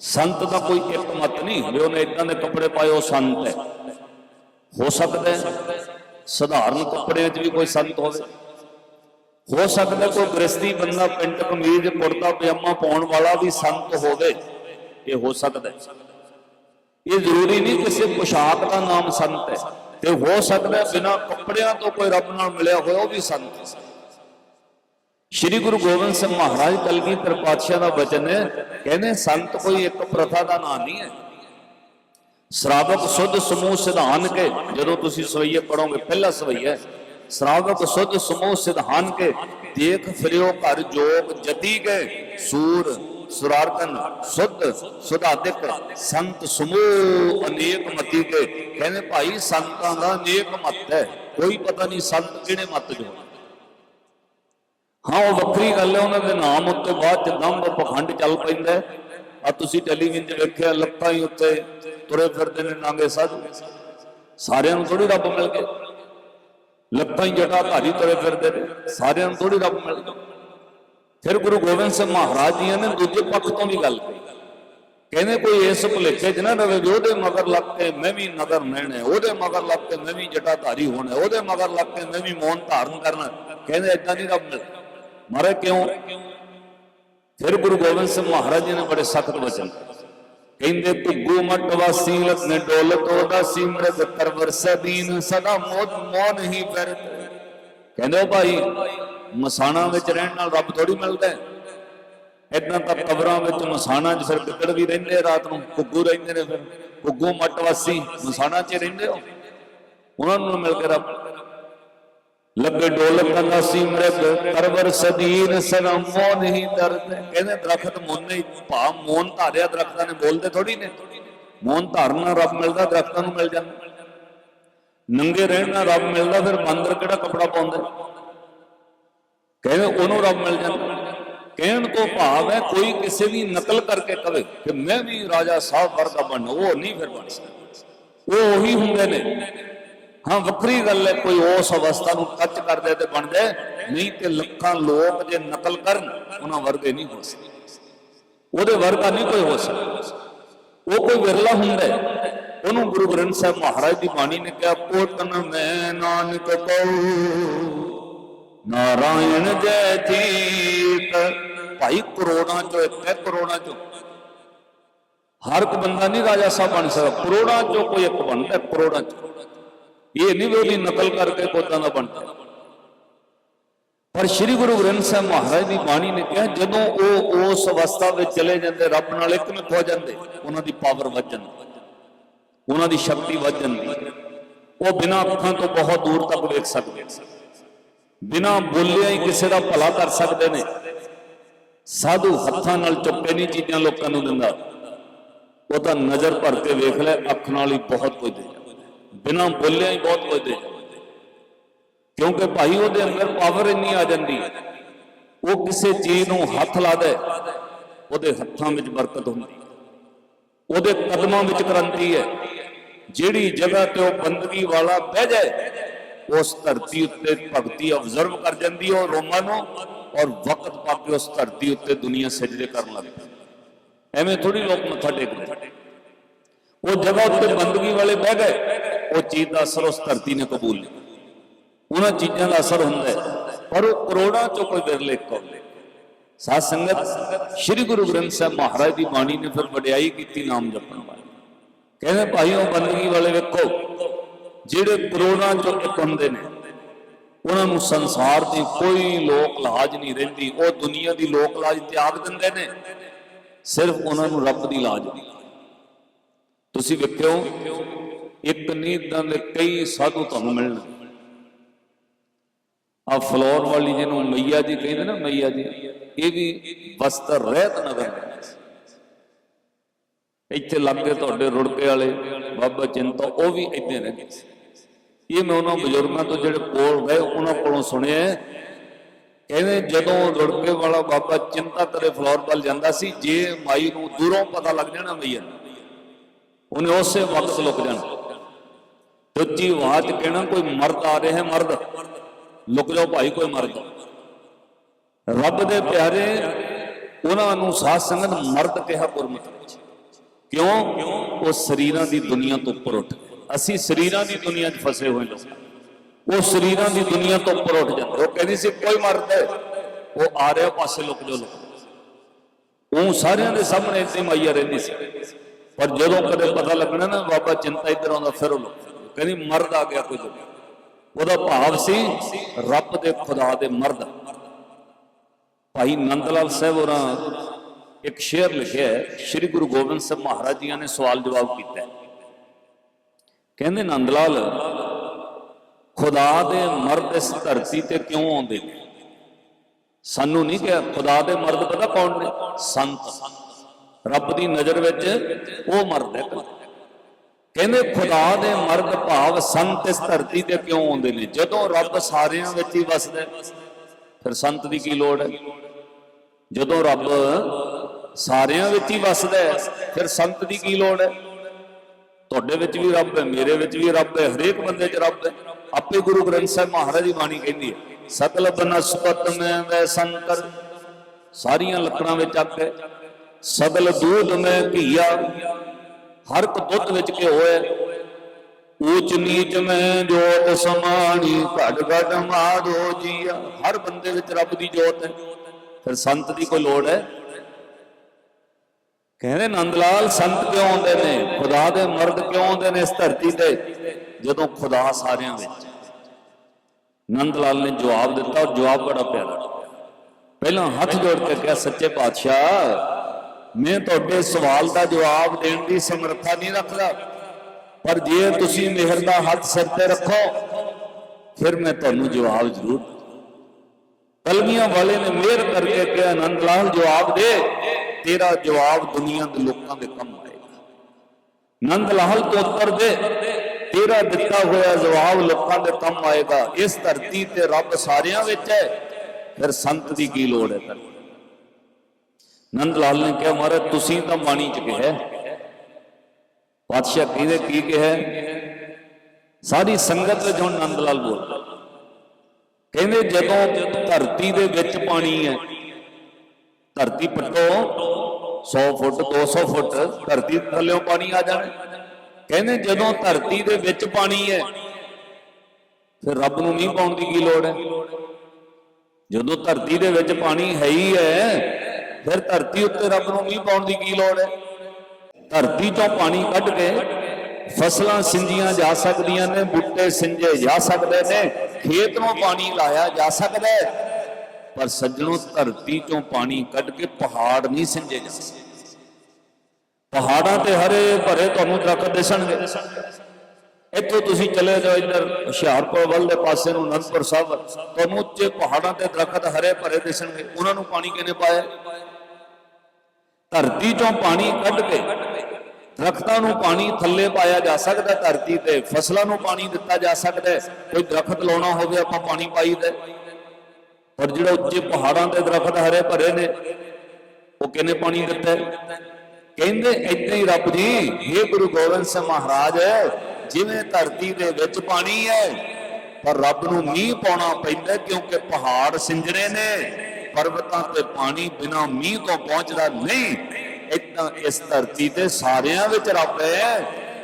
ਸੰਤ ਦਾ ਕੋਈ ਇੱਕ ਮਤ ਨਹੀਂ ਵੀ ਉਹਨੇ ਇਦਾਂ ਦੇ ਕੱਪੜੇ ਪਾਏ, ਉਹ ਸੰਤ ਹੈ। ਹੋ ਸਕਦਾ ਹੈ ਸਧਾਰਨ ਕੱਪੜਿਆਂ 'ਚ ਵੀ ਕੋਈ ਸੰਤ ਹੋਵੇ। ਹੋ ਸਕਦਾ ਕੋਈ ਗ੍ਰਸਤੀ ਬੰਦਾ ਪੈਂਟ ਕਮੀਜ਼, ਕੁੜਤਾ, ਪਜਾਮਾ ਪਾਉਣ ਵਾਲਾ ਵੀ ਸੰਤ ਹੋਵੇ। ਇਹ ਹੋ ਸਕਦਾ ਹੈ। ਇਹ ਜ਼ਰੂਰੀ ਨਹੀਂ ਕਿਸੇ ਪੋਸ਼ਾਕ ਦਾ ਨਾਮ ਸੰਤ ਹੈ। ਤੇ ਹੋ ਸਕਦਾ ਬਿਨਾ ਕੱਪੜਿਆਂ ਤੋਂ ਕੋਈ ਰੱਬ ਨਾਲ ਮਿਲਿਆ ਹੋਇਆ, ਉਹ ਵੀ ਸੰਤ ਹੈ। ਸ਼੍ਰੀ ਗੁਰੂ ਗੋਬਿੰਦ ਸਿੰਘ ਮਹਾਰਾਜ ਕਲਗੀਧਰ ਪਾਤਸ਼ਾਹ ਦਾ ਵਚਨ ਹੈ, ਕਹਿੰਦੇ ਸੰਤ ਕੋਈ ਇੱਕ ਪ੍ਰਥਾ ਦਾ ਨਾਮ ਨਹੀਂ ਹੈ। ਸ਼ਰਾਵਕ ਸੁਧ ਸਮੂਹ ਸਿਧਾਨ ਕੇ, ਜਦੋਂ ਤੁਸੀਂ ਸਵਈਏ ਪੜੋਗੇ ਪਹਿਲਾ ਸਵਈਆ ਸ਼ਰਾਵਕ ਸੁਧ ਸਮੂਹ ਸਿਧਾਨ ਕੇ, ਦੇਖ ਫਿਰਿਓ ਘਰ ਜੋਗ ਜਤੀ ਗਏ ਸੂਰ, ਸੁਰਾਰਕਨ, ਸੁਧ, ਸੁਧਾਦਿਕ, ਸੰਤ ਸਮੂਹ ਅਨੇਕ ਮਤੀ ਕੇ। ਕਹਿੰਦੇ ਭਾਈ ਸੰਤਾਂ ਦਾ ਅਨੇਕ ਮਤ ਹੈ, ਕੋਈ ਪਤਾ ਨਹੀਂ ਸੰਤ ਕਿਹੜੇ ਮਤ ਜੋ ਹਾਂ, ਉਹ ਵੱਖਰੀ ਗੱਲ ਹੈ, ਉਹਨਾਂ ਦੇ ਨਾਮ ਉੱਤੇ ਬਾਅਦ ਚ ਦੰਭ ਪਖੰਡ ਚੱਲ ਪੈਂਦਾ ਆ ਤੁਸੀਂ ਟੈਲੀਵਿਜ਼ਨ 'ਚ ਵੇਖਿਆ, ਲੱਤਾਂ ਹੀ ਉੱਤੇ ਤੁਰੇ ਫਿਰਦੇ ਨੇ, ਨਾਂਗੇ ਸਾਧੂ ਸਾਰਿਆਂ ਨੂੰ ਥੋੜੀ ਰੱਬ ਮਿਲ ਗਏ। ਲੱਤਾਂ ਹੀ ਜਟਾ ਧਾਰੀ ਤੁਰੇ ਫਿਰਦੇ ਨੇ, ਸਾਰਿਆਂ ਨੂੰ ਥੋੜੀ ਰੱਬ ਮਿਲ ਗਏ। ਫਿਰ ਗੁਰੂ ਗੋਬਿੰਦ ਸਿੰਘ ਮਹਾਰਾਜ ਜੀ ਨੇ ਦੂਜੇ ਪੱਖ ਤੋਂ ਵੀ ਗੱਲ ਕੀਤੀ ਕਹਿੰਦੇ ਕੋਈ ਇਸ ਭੁਲੇਖੇ 'ਚ ਨਾ ਰਵੇ ਵੀ ਉਹਦੇ ਮਗਰ ਲੱਗ ਕੇ ਮੈਂ ਵੀ ਨਦਰ ਨਹਿਣੇ ਉਹਦੇ ਮਗਰ ਲੱਗ ਕੇ ਮੈਂ ਵੀ ਜਟਾ ਧਾਰੀ ਹੋਣਾ ਉਹਦੇ ਮਗਰ ਲੱਗ ਕੇ ਮੈਂ ਵੀ ਮੌਨ ਧਾਰਨ ਕਰਨਾ ਕਹਿੰਦੇ ਇਦਾਂ ਨਹੀਂ ਰੱਬ ਮਿਲ ਮਾਰੇ ਕਿਉਂ? ਫਿਰ ਗੁਰੂ ਗੋਬਿੰਦ ਸਿੰਘ ਮਹਾਰਾਜ ਜੀ ਨੇ ਬੜੇ ਸਖਤ ਵਚਨ ਕਹਿੰਦੇ, ਭੁੱਗੂ ਮਟ ਵਾਸੀ ਲਖਨੇ ਡੋਲਤ ਉਹਦਾ ਸਿਮਰਤ ਕਰਵਰ ਸਦੀਨ, ਸਦਾ ਮੋਦ ਮੋਨ ਹੀ ਫਿਰਤ ਕਹਿੰਦੇ ਉਹ ਭਾਈ, ਮਸਾਣਾ ਵਿੱਚ ਰਹਿਣ ਨਾਲ ਰੱਬ ਥੋੜੀ ਮਿਲਦਾ ਹੈ। ਇਦਾਂ ਤਾਂ ਕਬਰਾਂ ਵਿੱਚ ਮਸਾਣਾ 'ਚ ਫਿਰ ਕਿੱਕੜ ਵੀ ਰਹਿੰਦੇ ਆ ਰਾਤ ਨੂੰ ਕੁੱਗੂ ਰਹਿੰਦੇ ਨੇ ਫਿਰ। ਕੁੱਗੂ ਮੱਟ ਵਾਸੀ ਮਸਾਣਾ 'ਚ ਰਹਿੰਦੇ ਹੋ। ਉਹਨਾਂ ਨੂੰ ਮਿਲ ਕੇ ਰੱਬ ਲੱਗੇ ਡੋਲਕ ਕੰਦਾ ਸੀ ਮਰਦ ਸਦੀਨ ਸਦਾ ਮੋਨ ਦਰਦ। ਕਹਿੰਦੇ ਦਰਖਤ ਮੋਨ ਹੀ ਭਾ ਮੋਨ ਧਾਰਿਆ ਦਰਖਤਾਂ ਨੇ, ਬੋਲਦੇ ਥੋੜੀ ਨੇ। ਮੋਨ ਧਾਰਨਾ ਰੱਬ ਮਿਲਦਾ, ਦਰਖਤਾਂ ਨੂੰ ਮਿਲ ਜਾਂਦਾ। ਨੰਗੇ ਰਹਿਣ ਰੱਬ ਮਿਲਦਾ, ਫਿਰ ਬਾਂਦਰ ਕਿਹੜਾ ਕਪੜਾ ਪਾਉਂਦਾ? ਕਹਿੰਦੇ ਉਹਨੂੰ ਰੱਬ ਮਿਲ ਜਾਂਦਾ। ਕਹਿਣ ਤੋਂ ਭਾਵ ਹੈ, ਕੋਈ ਕਿਸੇ ਦੀ ਨਕਲ ਕਰਕੇ ਕਵੇ ਕਿ ਮੈਂ ਵੀ ਰਾਜਾ ਸਾਹਿਬ ਵਰਗਾ ਬਣ ਉਹ ਨਹੀਂ ਫਿਰ ਬਣ ਸਕਦਾ। ਉਹ ਉਹੀ ਹੁੰਦੇ ਨੇ। ਹਾਂ, ਵੱਖਰੀ ਗੱਲ ਹੈ, ਕੋਈ ਉਸ ਅਵਸਥਾ ਨੂੰ ਟੱਚ ਕਰਦੇ ਤੇ ਬਣ ਜਾਏ, ਨਹੀਂ ਤੇ ਲੱਖਾਂ ਲੋਕ ਜੇ ਨਕਲ ਕਰਨ, ਉਹਨਾਂ ਵਰਗੇ ਨਹੀਂ ਹੋ ਸਕਦੇ। ਉਹਦੇ ਵਰਗਾ ਨਹੀਂ ਕੋਈ ਹੋ ਸਕਦਾ। ਉਹ ਕੋਈ ਵਿਰਲਾ ਹੁੰਦਾ ਹੈ। ਉਹਨੂੰ ਗੁਰੂ ਗ੍ਰੰਥ ਸਾਹਿਬ ਮਹਾਰਾਜ ਦੀ ਬਾਣੀ ਨੇ ਕਿਹਾ, ਪੋਤਨ ਮੈਂ ਨਾਨਕ ਕਉ ਨਾਰਾਇਣ ਜੈ ਠੀਕ ਭਾਈ ਕਰੋੜਾਂ ਚੋਂ ਇੱਕ ਹੈ, ਕਰੋੜਾਂ ਚੋਂ। ਹਰ ਇੱਕ ਬੰਦਾ ਨਹੀਂ ਰਾਜਾ ਸਾਹਿਬ ਬਣ ਸਕਦਾ। ਕਰੋੜਾਂ ਚੋਂ ਕੋਈ ਇੱਕ ਬਣਦਾ ਕਰੋੜਾਂ ਚੋਂ। ਇਹ ਨਹੀਂ ਵੀ ਉਹਦੀ ਨਕਲ ਕਰਕੇ ਕੋਦਾਂ ਦਾ ਬਣਦਾ। ਪਰ ਸ੍ਰੀ ਗੁਰੂ ਗ੍ਰੰਥ ਸਾਹਿਬ ਮਹਾਰਾਜ ਦੀ ਬਾਣੀ ਨੇ ਕਿਹਾ, ਜਦੋਂ ਉਹ ਉਸ ਅਵਸਥਾ ਵਿੱਚ ਚਲੇ ਜਾਂਦੇ, ਰੱਬ ਨਾਲ ਇੱਕ ਮਿੱਕ ਹੋ ਜਾਂਦੇ, ਉਹਨਾਂ ਦੀ ਪਾਵਰ ਵੱਧ ਜਾਂਦੀ ਉਹਨਾਂ ਦੀ ਸ਼ਕਤੀ ਵੱਧ ਜਾਂਦੀ ਉਹ ਬਿਨਾਂ ਅੱਖਾਂ ਤੋਂ ਬਹੁਤ ਦੂਰ ਤੱਕ ਵੇਖ ਸਕਦੇ ਬਿਨਾਂ ਬੋਲਿਆ ਹੀ ਕਿਸੇ ਦਾ ਭਲਾ ਕਰ ਸਕਦੇ ਨੇ। ਸਾਧੂ ਹੱਥਾਂ ਨਾਲ ਚੁੱਪੇ ਨਹੀਂ ਚੀਜ਼ਾਂ ਲੋਕਾਂ ਨੂੰ ਦਿੰਦਾ। ਉਹ ਤਾਂ ਨਜ਼ਰ ਭਰ ਕੇ ਵੇਖ ਲੈ, ਅੱਖ ਨਾਲ ਹੀ ਬਹੁਤ ਕੁਝ ਦੇ ਬਿਨਾਂ ਬੋਲਿਆ ਹੀ ਬਹੁਤ ਕੁਝ ਦੇ। ਜਾਂਦਾ ਕਿਉਂਕਿ ਭਾਈ ਉਹਦੇ ਅੰਦਰ ਪਾਵਰ ਇੰਨੀ ਆ ਜਾਂਦੀ ਹੈ ਉਹ ਕਿਸੇ ਚੀਜ਼ ਨੂੰ ਹੱਥ ਲਾ ਦੇ ਉਹਦੇ ਹੱਥਾਂ ਵਿੱਚ ਬਰਕਤ ਹੁੰਦੀ, ਉਹਦੇ ਕਦਮਾਂ ਵਿੱਚ ਕ੍ਰਾਂਤੀ ਹੈ। ਜਿਹੜੀ ਜਗ੍ਹਾ ਤੇ ਉਹ ਬੰਦਗੀ ਵਾਲਾ ਬਹਿ ਜਾਏ, ਉਸ ਧਰਤੀ ਉੱਤੇ ਭਗਤੀ ਅਬਜ਼ਰਵ ਕਰ ਜਾਂਦੀ ਹੈ ਉਹ ਰੋਮਾਂ ਨੂੰ, ਔਰ ਵਕਤ ਪਾ ਕੇ ਉਸ ਧਰਤੀ ਉੱਤੇ ਦੁਨੀਆ ਸਜਦੇ ਕਰਨ ਲੱਗ ਪੈਂਦੀ ਐਵੇਂ ਥੋੜੀ ਲੋਕ ਮੱਥਾ ਟੇਕਦੇ ਉਹ ਜਗ੍ਹਾ ਉੱਤੇ ਬੰਦਗੀ ਵਾਲੇ ਬਹਿ ਗਏ ਉਹ ਚੀਜ਼ ਦਾ ਅਸਰ ਉਸ ਧਰਤੀ ਨੇ ਕਬੂਲ ਨਹੀਂ ਉਹਨਾਂ ਚੀਜ਼ਾਂ ਦਾ ਅਸਰ ਹੁੰਦਾ ਹੈ। ਪਰ ਉਹ ਕਰੋੜਾਂ ਚੋਂ ਕੋਈ ਵਿਰਲੇ ਕੋ ਸਾਧ ਸੰਗਤ, ਸ੍ਰੀ ਗੁਰੂ ਗ੍ਰੰਥ ਸਾਹਿਬ ਮਹਾਰਾਜ ਦੀ ਬਾਣੀ ਨੇ ਫਿਰ ਵਡਿਆਈ ਕੀਤੀ ਨਾਮ ਜਪਣ ਵਾਲੀ। ਕਹਿੰਦੇ ਭਾਈ ਬੰਦਗੀ ਵਾਲੇ ਵੇਖੋ, ਜਿਹੜੇ ਕਰੋੜਾਂ ਚੋਂ ਇੱਕ ਹੁੰਦੇ ਨੇ, ਉਹਨਾਂ ਨੂੰ ਸੰਸਾਰ ਦੀ ਕੋਈ ਲੋਕ ਲਾਜ ਨਹੀਂ ਰਹਿੰਦੀ। ਉਹ ਦੁਨੀਆ ਦੀ ਲੋਕ ਲਾਜ ਤਿਆਗ ਦਿੰਦੇ ਨੇ। ਸਿਰਫ ਉਹਨਾਂ ਨੂੰ ਰੱਬ ਦੀ ਲਾਜ ਦੀ ਤੁਸੀਂ ਵੇਖਿਓ ਇੱਕ ਨਹੀਂ ਇਦਾਂ ਦੇ ਕਈ ਸਾਧੂ ਤੁਹਾਨੂੰ ਮਿਲਣਗੇ ਆ ਫਲੋਰ ਵਾਲੀ ਜਿਹਨੂੰ ਮਈਆ ਜੀ ਕਹਿੰਦੇ ਨਾ, ਮਈਆ ਜੀ, ਇਹ ਵੀ ਵਸਤਰ ਰਹਿਤ ਨਗਰ ਦੇ ਇੱਥੇ ਲੱਗੇ ਤੁਹਾਡੇ ਰੁੜਕੇ ਵਾਲੇ, ਬਾਬਾ ਚਿੰਤਾ, ਉਹ ਵੀ ਇੱਥੇ ਰਹਿੰਦੇ ਸੀ ਇਹ ਮੈਂ ਉਹਨਾਂ ਬਜ਼ੁਰਗਾਂ ਤੋਂ ਜਿਹੜੇ ਕੋਲ ਗਏ, ਉਹਨਾਂ ਕੋਲੋਂ ਸੁਣਿਆ ਕਹਿੰਦੇ ਜਦੋਂ ਰੁੜਕੇ ਵਾਲਾ ਬਾਬਾ ਚਿੰਤਾ ਕਰੇ ਫਲੋਰ ਵੱਲ ਜਾਂਦਾ ਸੀ, ਜੇ ਮਾਈ ਨੂੰ ਦੂਰੋਂ ਪਤਾ ਲੱਗ ਜਾਣਾ ਮਈਆ, ਉਹਨੇ ਉਸੇ ਵਕਤ ਲੁਕ ਜਾਣਾ। ਦੂਜੀ ਆਵਾਜ਼ ਕਹਿਣਾ ਕੋਈ ਮਰਦ ਆ ਰਿਹਾ ਹੈ ਮਰਦ। ਲੁਕ ਜਾਓ ਭਾਈ, ਕੋਈ ਮਰਦ। ਰੱਬ ਦੇ ਪਿਆਰੇ, ਉਹਨਾਂ ਨੂੰ ਸਾਧ ਸੰਗਤ ਮਰਦ ਕਿਹਾ ਗੁਰਮਤਿ ਵਿੱਚ। ਕਿਉਂ? ਉਹ ਸਰੀਰਾਂ ਦੀ ਦੁਨੀਆ ਤੋਂ ਉੱਪਰ ਉੱਠ ਗਏ। ਅਸੀਂ ਸਰੀਰਾਂ ਦੀ ਦੁਨੀਆ 'ਚ ਫਸੇ ਹੋਏ ਲੋਕ। ਉਹ ਸਰੀਰਾਂ ਦੀ ਦੁਨੀਆ ਤੋਂ ਉੱਪਰ ਉੱਠ ਜਾਂਦੇ। ਉਹ ਕਹਿੰਦੀ ਸੀ, ਕੋਈ ਮਰਦ ਹੈ। ਉਹ ਆ ਰਿਹਾ ਪਾਸੇ, ਲੁਕ ਜਾਓ, ਲੁਕ ਉਹ ਸਾਰਿਆਂ ਦੇ ਸਾਹਮਣੇ ਇੱਥੇ ਮਾਈਆ ਰਹਿੰਦੀ ਸੀ। ਪਰ ਜਦੋਂ ਕਦੇ ਪਤਾ ਲੱਗਣਾ ਨਾ, ਬਾਬਾ ਚਿੰਤਾ ਇੱਧਰ ਆਉਂਦਾ, ਫਿਰ ਉਹ ਲੁਕ ਕਹਿੰਦੀ, ਮਰਦ ਆ ਗਿਆ ਕੋਈ ਉਹਦਾ ਭਾਵ ਸੀ, ਰੱਬ ਦੇ ਖੁਦਾ ਦੇ ਮਰਦ। ਭਾਈ ਨੰਦ ਲਾਲ ਸਾਹਿਬ ਹੋਰਾਂ ਇੱਕ ਸ਼ੇਰ ਲਿਖਿਆ ਹੈ, ਸ੍ਰੀ ਗੁਰੂ ਗੋਬਿੰਦ ਸਿੰਘ ਮਹਾਰਾਜ ਜੀਆਂ ਨੇ ਸਵਾਲ ਜਵਾਬ ਕੀਤਾ ਹੈ। ਕਹਿੰਦੇ ਨੰਦ ਲਾਲ ਖੁਦਾ ਦੇ ਮਰਦ ਇਸ ਧਰਤੀ ਤੇ ਕਿਉਂ ਆਉਂਦੇ ਨੇ? ਸਾਨੂੰ ਨਹੀਂ ਕਿਹਾ, ਖੁਦਾ ਦੇ ਮਰਦ ਪਤਾ ਕੌਣ ਨੇ? ਸੰਤ। ਰੱਬ ਦੀ ਨਜ਼ਰ ਵਿੱਚ ਉਹ ਮਰਦ ਹੈ। ਕਹਿੰਦੇ ਖੁਦਾ ਦੇ ਮਰਦ ਭਾਵ ਸੰਤ ਇਸ ਧਰਤੀ ਤੇ ਕਿਉਂ ਆਉਂਦੇ ਨੇ? ਜਦੋਂ ਰੱਬ ਸਾਰਿਆਂ ਵਿੱਚ ਹੀ ਵਸਦਾ ਫਿਰ ਸੰਤ ਦੀ ਕੀ ਲੋੜ ਹੈ? ਜਦੋਂ ਰੱਬ ਸਾਰਿਆਂ ਵਿੱਚ ਹੀ ਵਸਦਾ ਫਿਰ ਸੰਤ ਦੀ ਕੀ ਲੋੜ ਹੈ? ਤੁਹਾਡੇ ਵਿੱਚ ਵੀ ਰੱਬ ਹੈ, ਮੇਰੇ ਵਿੱਚ ਵੀ ਰੱਬ ਹੈ, ਹਰੇਕ ਬੰਦੇ 'ਚ ਰੱਬ ਹੈ। ਆਪੇ ਗੁਰੂ ਗ੍ਰੰਥ ਸਾਹਿਬ ਮਹਾਰਾਜ ਦੀ ਬਾਣੀ ਕਹਿੰਦੀ ਹੈ ਸਕਲ ਬਨਸਪਤ ਮੈਂ ਵੈ ਸੰਕਰ। ਸਾਰੀਆਂ ਲੱਕੜਾਂ ਵਿੱਚ ਅੱਗ ਹੈ। ਸਗਲ ਦੂਧ ਮੈਂ ਘੀਆ। ਹਰ ਇੱਕ ਦੁੱਧ ਵਿੱਚ ਘਿਓ ਹੈ। ਊਚ ਨੀਚ ਮੈਂ ਜੋਤ ਸਮਾਣੀ ਘਟ ਘਟ ਮਾਧੋ ਜੀਆ। ਹਰ ਬੰਦੇ ਵਿੱਚ ਰੱਬ ਦੀ ਜੋਤ ਹੈ। ਫਿਰ ਸੰਤ ਦੀ ਕੋਈ ਲੋੜ ਹੈ? ਕਹਿੰਦੇ ਨੰਦ ਲਾਲ ਸੰਤ ਕਿਉਂ ਆਉਂਦੇ ਨੇ? ਖੁਦਾ ਦੇ ਮਰਦ ਕਿਉਂ ਆਉਂਦੇ ਨੇ ਇਸ ਧਰਤੀ ਤੇ? ਜਦੋਂ ਖੁਦਾ ਸਾਰਿਆਂ ਵਿੱਚ ਨੰਦ ਲਾਲ ਨੇ ਜਵਾਬ ਦਿੱਤਾ ਔਰ ਜਵਾਬ ਬੜਾ ਪਿਆਰਾ। ਪਹਿਲਾਂ ਹੱਥ ਜੋੜ ਕੇ ਕਿਹਾ, ਸੱਚੇ ਪਾਤਸ਼ਾਹ ਮੈਂ ਤੁਹਾਡੇ ਸਵਾਲ ਦਾ ਜਵਾਬ ਦੇਣ ਦੀ ਸਮਰੱਥਾ ਨਹੀਂ ਰੱਖਦਾ। ਪਰ ਜੇ ਤੁਸੀਂ ਮਿਹਰ ਦਾ ਹੱਥ ਸਿਰ ਤੇ ਰੱਖੋ, ਫਿਰ ਮੈਂ ਤੁਹਾਨੂੰ ਜਵਾਬ ਜ਼ਰੂਰ ਕਲਮੀਆਂ ਵਾਲੇ ਨੇ ਮਿਹਰ ਕਰਕੇ ਕਿਹਾ ਆਨੰਦ ਲਾਲ, ਜਵਾਬ ਦੇ। ਤੇਰਾ ਜਵਾਬ ਦੁਨੀਆ ਦੇ ਲੋਕਾਂ ਦੇ ਕੰਮ ਆਏਗਾ। ਨੰਦ ਲਾਲ ਤੋਂ ਉੱਤਰ ਦੇ। ਤੇਰਾ ਦਿੱਤਾ ਹੋਇਆ ਜਵਾਬ ਲੋਕਾਂ ਦੇ ਕੰਮ ਆਏਗਾ। ਇਸ ਧਰਤੀ ਤੇ ਰੱਬ ਸਾਰਿਆਂ ਵਿੱਚ ਹੈ। ਫਿਰ ਸੰਤ ਦੀ ਕੀ ਲੋੜ ਹੈ ਤੈਨੂੰ ਨੰਦ ਲਾਲ ਨੇ ਕਿਹਾ, ਮਹਾਰਾਜ, ਤੁਸੀਂ ਤਾਂ ਬਾਣੀ ਚ ਕਿਹਾ ਪਾਤਸ਼ਾਹ ਕਹਿੰਦੇ, ਕੀ ਕਿਹਾ ਸਾਰੀ ਸੰਗਤ ਵਿੱਚ ਹੁਣ ਨੰਦ ਲਾਲ ਬੋਲ ਕਹਿੰਦੇ, ਜਦੋਂ ਧਰਤੀ ਦੇ ਵਿੱਚ ਪਾਣੀ ਹੈ, ਧਰਤੀ ਪੱਟੋ 100 ਫੁੱਟ 200 ਫੁੱਟ, ਧਰਤੀ ਦੇ ਥੱਲੇੋਂ ਪਾਣੀ ਆ ਜਾਣਾ। ਕਹਿੰਦੇ, ਜਦੋਂ ਧਰਤੀ ਦੇ ਵਿੱਚ ਪਾਣੀ ਹੈ, ਫਿਰ ਰੱਬ ਨੂੰ ਨਹੀਂ ਪਾਉਣ ਦੀ ਕੀ ਲੋੜ ਹੈ? ਜਦੋਂ ਧਰਤੀ ਦੇ ਵਿੱਚ ਪਾਣੀ ਹੈ ਹੀ ਹੈ ਫਿਰ ਧਰਤੀ ਉੱਤੇ ਰੱਬ ਨੂੰ ਮੀਂਹ ਪਾਉਣ ਦੀ ਕੀ ਲੋੜ ਹੈ? ਧਰਤੀ ਤੋਂ ਪਾਣੀ ਕੱਢ ਕੇ ਫਸਲਾਂ ਸਿੰਜੀਆਂ ਜਾ ਸਕਦੀਆਂ ਨੇ, ਬੂਟੇ ਸਿੰਜੇ ਜਾ ਸਕਦੇ ਨੇ, ਖੇਤ ਨੂੰ ਪਾਣੀ ਲਾਇਆ ਜਾ ਸਕਦਾ ਹੈ, ਪਰ ਸੱਜਣੋ ਧਰਤੀ ਤੋਂ ਪਾਣੀ ਕੱਢ ਕੇ ਪਹਾੜ ਨਹੀਂ ਸਿੰਜੇ ਜਾ ਸਕਦੇ। ਪਹਾੜਾਂ ਤੇ ਹਰੇ ਭਰੇ ਤੁਹਾਨੂੰ ਦਰਖਤ ਦਿਸਣਗੇ। ਇੱਥੋਂ ਤੁਸੀਂ ਚਲੇ ਜਾਓ ਇੱਧਰ ਹੁਸ਼ਿਆਰਪੁਰ ਵੱਲ ਦੇ ਪਾਸੇ ਨੂੰ, ਅਨੰਦਪੁਰ ਸਾਹਿਬ ਤੁਹਾਨੂੰ ਉੱਚੇ ਪਹਾੜਾਂ ਤੇ ਦਰਖਤ ਹਰੇ ਭਰੇ ਦਿਸਣਗੇ। ਉਹਨਾਂ ਨੂੰ ਪਾਣੀ ਕਿਹਨੇ ਪਾਇਆ? ਧਰਤੀ ਚੋਂ ਪਾਣੀ ਕੱਢ ਕੇ ਦਰਖਤਾਂ ਨੂੰ ਪਾਣੀ ਥੱਲੇ ਪਾਇਆ ਜਾ ਸਕਦਾ, ਧਰਤੀ ਤੇ ਫਸਲਾਂ ਨੂੰ ਪਾਣੀ ਦਿੱਤਾ ਜਾ ਸਕਦਾ, ਕੋਈ ਦਰਖਤ ਲਾਉਣਾ ਹੋਵੇ ਆਪਾਂ ਪਾਣੀ ਪਾਈਦਾ ਹੈ। ਪਰ ਜਿਹੜਾ ਉੱਚੇ ਪਹਾੜਾਂ ਤੇ ਦਰਖਤ ਹਰੇ ਭਰੇ ਨੇ, ਉਹ ਕਿਹਨੇ ਪਾਣੀ ਦਿੱਤਾ ਕਹਿੰਦੇ ਏਦਾਂ ਹੀ ਰੱਬ ਜੀ ਇਹ ਗੁਰੂ ਗੋਬਿੰਦ ਸਿੰਘ ਮਹਾਰਾਜ, ਜਿਵੇਂ ਧਰਤੀ ਦੇ ਵਿੱਚ ਪਾਣੀ ਹੈ, ਪਰ ਰੱਬ ਨੂੰ ਮੀਂਹ ਪਾਉਣਾ ਪੈਂਦਾ ਕਿਉਂਕਿ ਪਹਾੜ ਸਿੰਜਰੇ ਨੇ ਪਰਬਤਾਂ ਤੇ ਪਾਣੀ ਬਿਨਾ ਮੀਂਹ ਤੋਂ ਪਹੁੰਚਦਾ ਨਹੀਂ। ਇਦਾਂ ਇਸ ਧਰਤੀ ਤੇ ਸਾਰਿਆਂ ਵਿੱਚ ਰੱਬ ਹੈ,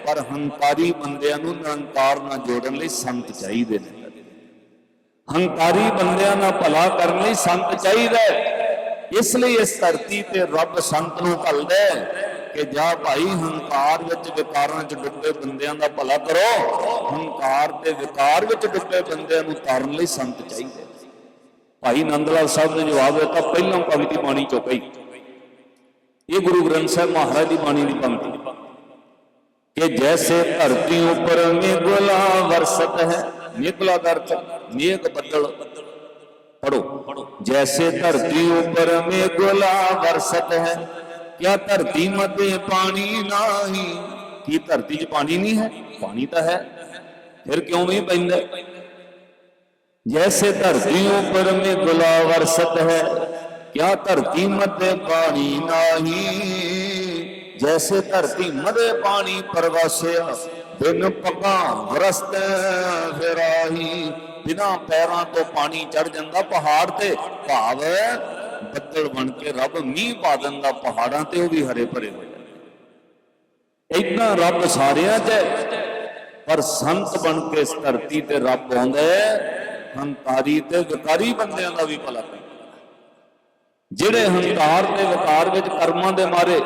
ਪਰ ਹੰਕਾਰੀ ਬੰਦਿਆਂ ਨੂੰ ਨਿਰੰਕਾਰ ਨਾਲ ਜੋੜਨ ਲਈ ਸੰਤ ਚਾਹੀਦੇ ਨੇ। ਹੰਕਾਰੀ ਬੰਦਿਆਂ ਨਾਲ ਭਲਾ ਕਰਨ ਲਈ ਸੰਤ ਚਾਹੀਦਾ ਇਸ ਲਈ ਇਸ ਧਰਤੀ ਤੇ ਰੱਬ ਸੰਤ ਨੂੰ ਘੱਲਦਾ ਕਿ ਜਾ ਭਾਈ ਹੰਕਾਰ ਵਿੱਚ ਵਿਕਾਰਾਂ 'ਚ ਡੁੱਬੇ ਬੰਦਿਆਂ ਦਾ ਭਲਾ ਕਰੋ। ਹੰਕਾਰ ਤੇ ਵਿਕਾਰ ਵਿੱਚ ਡੁੱਬੇ ਬੰਦਿਆਂ ਨੂੰ ਤਾਰਨ ਲਈ ਸੰਤ ਚਾਹੀਦੇ ਭਾਈ ਨੰਦ ਲਾਲ ਸਾਹਿਬ ਨੇ ਜਵਾਬ ਦਿੱਤਾ ਪਹਿਲਾਂ ਪੰਕਤੀ ਬਾਣੀ ਚੋਂ ਕਹੀ। ਇਹ ਗੁਰੂ ਗ੍ਰੰਥ ਸਾਹਿਬ ਮਹਾਰਾਜ ਦੀ ਬਾਣੀ ਦੀ ਪੰਕਤੀ। ਕਿ ਜੈਸੇ ਧਰਤੀ ਉੱਪਰ ਮੇਘਲਾ ਵਰਸਤ ਹੈ, ਮੇਘਲਾ ਦਾ ਅਰਥ ਮੇਘ ਬੱਦਲ। ਪੜੋ ਜੈਸੇ ਧਰਤੀ ਉੱਪਰ ਮੇਘਲਾ ਵਰਸਤ ਹੈ, ਕਿਆ ਧਰਤੀ ਮਧੇ ਪਾਣੀ ਨਹੀਂ? ਕੀ ਧਰਤੀ 'ਚ ਪਾਣੀ ਨਹੀਂ ਹੈ? ਪਾਣੀ ਤਾਂ ਹੈ। ਫਿਰ ਕਿਉਂ ਨਹੀਂ ਪੈਂਦਾ? जैसे धरती ऊपर में गुला वर्षत है क्या धरती मध्य पानी नाही जैसे धरती मध्य पानी परवासिया बिन पगा ਵਰਸਤ ਫਿਰਾਹੀ ਬਿਨਾ ਪੈਰਾਂ ਤੋਂ ਪਾਣੀ ਚੜ ਜਾਂਦਾ ਪਹਾੜ ਤੇ ਭਾਵ ਬੱਦਲ ਬਣ ਕੇ ਰੱਬ ਮੀਂਹ ਪਾ ਦਿੰਦਾ ਪਹਾੜਾਂ ਤੇ ਉਹ ਵੀ ਹਰੇ ਭਰੇ ਹੋ ਜਾਂਦੇ ਇਦਾਂ ਰੱਬ ਸਾਰਿਆਂ 'ਚ ਹੈ ਪਰ ਸੰਤ ਬਣ ਕੇ ਇਸ ਧਰਤੀ ਤੇ ਰੱਬ ਆਉਂਦਾ ਹੈ ਹੰਕਾਰੀ ਤੇ ਵਿਕਾਰੀ ਬੰਦਿਆਂ ਦਾ ਵੀ ਭਲਾ ਕਰਦਾ ਜਿਹੜੇ ਹੰਕਾਰ ਤੇ ਵਿਕਾਰ ਵਿੱਚ ਕਰਮਾਂ ਦੇ ਮਾਰੇ,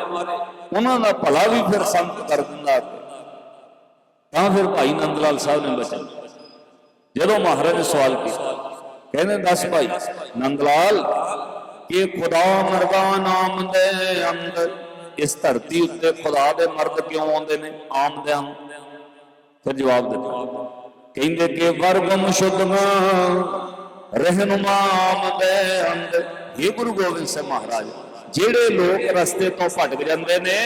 ਉਹਨਾਂ ਦਾ ਭਲਾ ਵੀ ਫਿਰ ਸੰਤ ਕਰ ਦਿੰਦਾ ਤਾਂ ਫਿਰ ਭਾਈ ਨੰਦ ਲਾਲ ਸਾਹਿਬ ਨੇ ਬਚਨ ਜਦੋਂ ਮਹਾਰਾਜ ਨੇ ਸਵਾਲ ਕੀਤਾ, ਕਹਿੰਦੇ, ਦੱਸ ਭਾਈ ਨੰਦ ਲਾਲ ਕਿ ਖੁਦਾ ਮਰਦਾ ਨਾਮ ਦੇ ਅੰਦਰ, ਇਸ ਧਰਤੀ ਉੱਤੇ ਖੁਦਾ ਦੇ ਮਰਦ ਕਿਉਂ ਆਉਂਦੇ ਨੇ? ਆਮਦਿਆਂ ਨੂੰ ਫਿਰ ਜਵਾਬ ਦਿੱਤਾ ਕਹਿੰਦੇ ਕਿ ਵਰਗਮ ਸ਼ੁੱਧਗਾ ਰਹਿਨੁਮਾ ਆਮਦੇ ਅੰਦਰ ਇਹ ਗੁਰੂ ਗੋਬਿੰਦ ਸਿੰਘ ਮਹਾਰਾਜ, ਜਿਹੜੇ ਲੋਕ ਰਸਤੇ ਤੋਂ ਭਟਕ ਜਾਂਦੇ ਨੇ,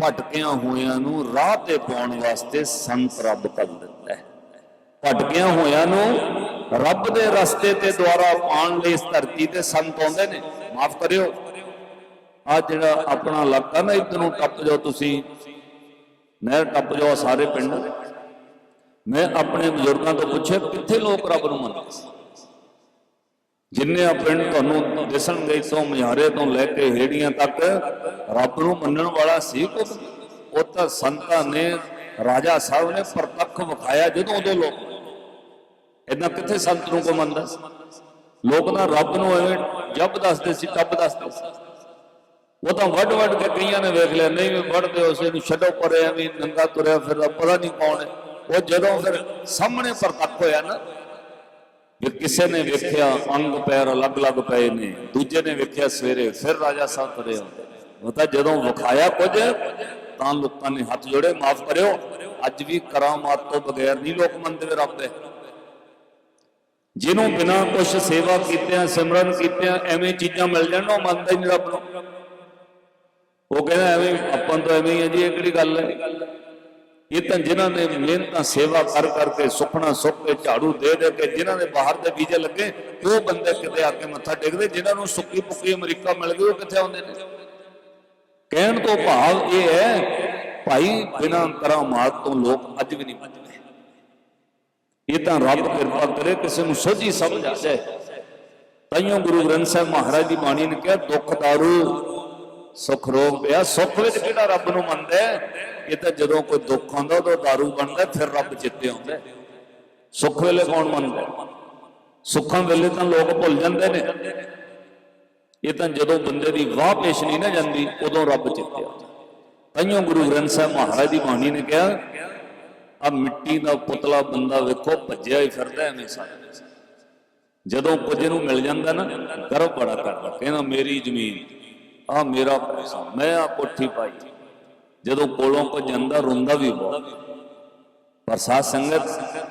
ਭਟਕਿਆਂ ਹੋਇਆਂ ਨੂੰ ਰਾਹ ਤੇ ਪਾਉਣ ਵਾਸਤੇ ਸੰਤ ਰੱਬ ਕਰ ਦਿੰਦਾ ਹੈ। ਭਟਕਿਆਂ ਹੋਇਆਂ ਨੂੰ ਰੱਬ ਦੇ ਰਸਤੇ ਤੇ ਦੁਆਰਾ ਪਾਉਣ ਲਈ ਇਸ ਧਰਤੀ ਤੇ ਸੰਤ ਆਉਂਦੇ ਨੇ। ਮਾਫ ਕਰਿਓ। ਆ ਜਿਹੜਾ ਆਪਣਾ ਇਲਾਕਾ ਨਾ, ਇੱਧਰ ਟੱਪ ਜਾਓ ਤੁਸੀਂ। ਨਹਿਰ ਟੱਪ ਜਾਓ ਸਾਰੇ ਪਿੰਡ। ਮੈਂ ਆਪਣੇ ਬਜ਼ੁਰਗਾਂ ਤੋਂ ਪੁੱਛਿਆ, ਕਿੱਥੇ ਲੋਕ ਰੱਬ ਨੂੰ ਮੰਨਦੇ ਸੀ? ਜਿੰਨੇ ਆ ਪਿੰਡ ਤੁਹਾਨੂੰ ਦਿਸਣਗੇ ਇਥੋਂ ਮਝਾਰੇ ਤੋਂ ਲੈ ਕੇ ਹੇੜੀਆਂ ਤੱਕ ਰੱਬ ਨੂੰ ਮੰਨਣ ਵਾਲਾ ਸੀ ਕੋ ਉਹ ਤਾਂ ਸੰਤਾਂ ਨੇ, ਰਾਜਾ ਸਾਹਿਬ ਨੇ ਪ੍ਰਤੱਖ ਵਿਖਾਇਆ ਜਦੋਂ ਉਦੋਂ ਲੋਕ ਇਦਾਂ ਕਿੱਥੇ ਸੰਤ ਨੂੰ ਕੋ ਮੰਨਦਾ ਸੀ? ਲੋਕ ਤਾਂ ਰੱਬ ਨੂੰ ਐਵੇਂ ਜੱਬ ਦੱਸਦੇ ਸੀ, ਟੱਬ ਦੱਸਦੇ ਸੀ। ਉਹ ਤਾਂ ਵੱਡ ਵੱਡ ਕੇ ਕਈਆਂ ਨੇ ਵੇਖ ਲਿਆ, ਨਹੀਂ ਵੀ ਵੱਡਦੇ ਉਸੇ ਨੂੰ ਛੱਡੋ ਪਰੇ, ਐਵੇਂ ਨੰਗਾ ਤੁਰਿਆ ਫਿਰਦਾ, ਪਤਾ ਨਹੀਂ ਕੌਣ ਹੈ। ਉਹ ਜਦੋਂ ਫਿਰ ਸਾਹਮਣੇ ਪ੍ਰਤੱਖ ਹੋਇਆ ਨਾ, ਵੀ ਕਿਸੇ ਨੇ ਵੇਖਿਆ ਅੰਗ ਪੈਰ ਅਲੱਗ-ਅਲੱਗ ਪਏ ਨੇ, ਦੂਜੇ ਨੇ ਵੇਖਿਆ ਸਵੇਰੇ ਫਿਰ ਰਾਜਾ ਸਾਹਿਬ ਤੁਰੇ ਉਹ ਤਾਂ ਜਦੋਂ ਵਿਖਾਇਆ ਕੁਝ, ਤਾਂ ਲੋਕਾਂ ਨੇ ਹੱਥ ਜੋੜੇ, ਮਾਫ ਕਰਿਓ, ਅੱਜ ਵੀ ਕਰਾਮਾਤ ਤੋਂ ਬਗੈਰ ਨਹੀਂ ਲੋਕ ਮੰਨਦੇ ਰੱਬ ਦੇ। ਜਿਹਨੂੰ ਬਿਨਾਂ ਕੁਝ ਸੇਵਾ ਕੀਤਿਆਂ, ਸਿਮਰਨ ਕੀਤਿਆਂ ਐਵੇਂ ਚੀਜ਼ਾਂ ਮਿਲ ਜਾਣ, ਉਹ ਮੰਨਦਾ ਹੀ ਨਹੀਂ ਰੱਬ ਨੂੰ। ਉਹ ਕਹਿੰਦਾ ਐਵੇਂ, ਆਪਾਂ ਤੋਂ ਐਵੇਂ ਹੀ ਹੈ ਜੀ, ਇਹ ਕਿਹੜੀ ਗੱਲ ਹੈ? ਇਹ ਤਾਂ ਜਿਨ੍ਹਾਂ ਨੇ ਮਿਹਨਤਾਂ ਸੇਵਾ ਕਰ ਕਰਕੇ ਸੁਖਣਾ ਸੁੱਖ ਕੇ ਝਾੜੂ ਦੇ ਦੇ ਕੇ ਜਿਨ੍ਹਾਂ ਦੇ ਬਾਹਰ ਦੇ ਵੀਜ਼ੇ ਲੱਗੇ, ਉਹ ਬੰਦੇ ਕਿਤੇ ਆ ਕੇ ਮੱਥਾ ਟੇਕਦੇ, ਜਿਨ੍ਹਾਂ ਨੂੰ ਸੁੱਕੀ ਪੁੱਕੀ ਅਮਰੀਕਾ ਮਿਲ ਗਈ, ਉਹ ਕਿੱਥੇ ਆਉਂਦੇ ਨੇ? ਕਹਿਣ ਤੋਂ ਭਾਵ ਇਹ ਹੈ, ਭਾਈ ਬਿਨਾਂ ਕਰਾਮਾਤ ਤੋਂ ਲੋਕ ਅੱਜ ਵੀ ਨਹੀਂ ਮੰਨਦੇ ਇਹ ਤਾਂ ਰੱਬ ਕਿਰਪਾ ਕਰੇ, ਕਿਸੇ ਨੂੰ ਸੋਝੀ ਸਮਝ ਆ ਜਾਏ। ਤਾਈਓ ਗੁਰੂ ਗ੍ਰੰਥ ਸਾਹਿਬ ਮਹਾਰਾਜ ਦੀ ਬਾਣੀ ਨੇ ਕਿਹਾ, ਦੁੱਖ ਦਾਰੂ, ਸੁਖ ਰੋਗ ਪਿਆ। ਸੁੱਖ ਵਿੱਚ ਕਿਹੜਾ ਰੱਬ ਨੂੰ ਮੰਨਦਾ ਹੈ? ਇਹ ਤਾਂ ਜਦੋਂ ਕੋਈ ਦੁੱਖ ਆਉਂਦਾ, ਉਦੋਂ ਦਾਰੂ ਬਣਦਾ, ਫਿਰ ਰੱਬ ਚਿੱਤੇ ਆਉਂਦਾ। ਸੁੱਖ ਵੇਲੇ ਕੌਣ ਮੰਨਦਾ? ਸੁੱਖਾਂ ਵੇਲੇ ਤਾਂ ਲੋਕ ਭੁੱਲ ਜਾਂਦੇ ਨੇ। ਇਹ ਤਾਂ ਜਦੋਂ ਬੰਦੇ ਦੀ ਵਾਹ ਪੇਸ਼ ਨਹੀਂ ਨਾ ਜਾਂਦੀ, ਉਦੋਂ ਰੱਬ ਚਿੱਤੇ ਆਉਂਦਾ। ਤਈਓ ਗੁਰੂ ਗ੍ਰੰਥ ਸਾਹਿਬ ਮਹਾਰਾਜ ਦੀ ਬਾਣੀ ਨੇ ਕਿਹਾ ਆ ਮਿੱਟੀ ਦਾ ਪੁਤਲਾ ਬੰਦਾ ਵੇਖੋ, ਭੱਜਿਆ ਹੀ ਫਿਰਦਾ ਐਵੇਂ ਸਾਰਾ ਜਦੋਂ ਕੁਝ ਨੂੰ ਮਿਲ ਜਾਂਦਾ ਨਾ ਗਰਵ ਬੜਾ ਕਰਦਾ, ਕਹਿੰਦਾ, ਮੇਰੀ ਜ਼ਮੀਨ ਆ ਮੇਰਾ ਪੈਸਾ, ਮੈਂ ਆ ਕੋਠੀ ਪਾਈ। ਜਦੋਂ ਕੋਲੋਂ ਕੋ ਜਾਂਦਾ ਰੋਂਦਾ ਵੀ ਬਹੁਤ। ਪਰ ਸਾਧ ਸੰਗਤ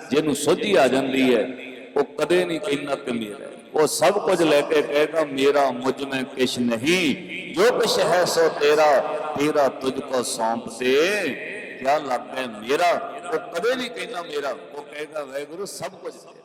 ਜਿਹਨੂੰ ਸੋਝੀ ਆ ਜਾਂਦੀ ਹੈ, ਉਹ ਕਦੇ ਨਹੀਂ ਕਹਿੰਦਾ ਕਿ ਮੇਰਾ। ਉਹ ਸਭ ਕੁਝ ਲੈ ਕੇ ਕਹੇਗਾ, ਮੇਰਾ ਮੁਝ ਮੈਂ ਕਿਛ ਨਹੀਂ। ਜੋ ਕੁਛ ਹੈ ਸੋ ਤੇਰਾ ਤੇਰਾ ਤੁਝ ਕੋ ਸੌਂਪ ਦੇ। ਕਿਆ ਲੱਗਦਾ ਹੈ ਮੇਰਾ? ਉਹ ਕਦੇ ਨਹੀਂ ਕਹਿੰਦਾ ਮੇਰਾ। ਉਹ ਕਹੇਗਾ ਵੈਗੁਰੂ ਸਭ ਕੁਝ ਤੇਰਾ।